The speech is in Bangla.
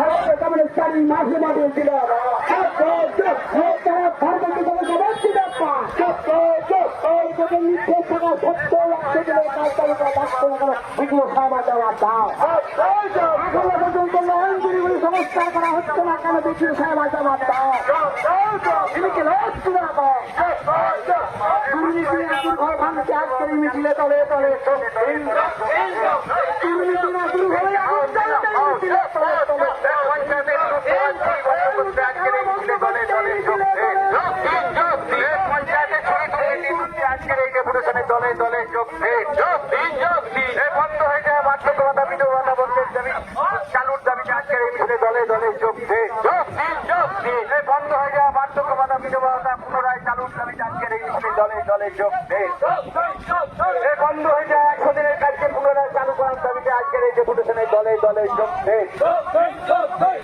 লাভটা কেমন চারি মাঝে মাঝে দিল সংস্কার করা হচ্ছে না কেন দেখি সাহেব জবাব দাও লক্ষ্য রাখো দুর্নীতি এখন ঘর ভাঙছে আজকের এই মিছিলে তলে তলে দুর্নীতি না শুরু হলে এখন চলে যাবে মিছিলে তলে তলে দলে দাবি চালুর দাবি আজকের এই মিছিলে দলে দলে যোগ যোগ দিন বন্ধ হয়ে যায় বার্ধক্য ভাতা বিধবা পুনরায় চালুর দাবি আজকের এই মিছিলে দলে দলে যোগ বন্ধ করার এই দলে দলে যোগ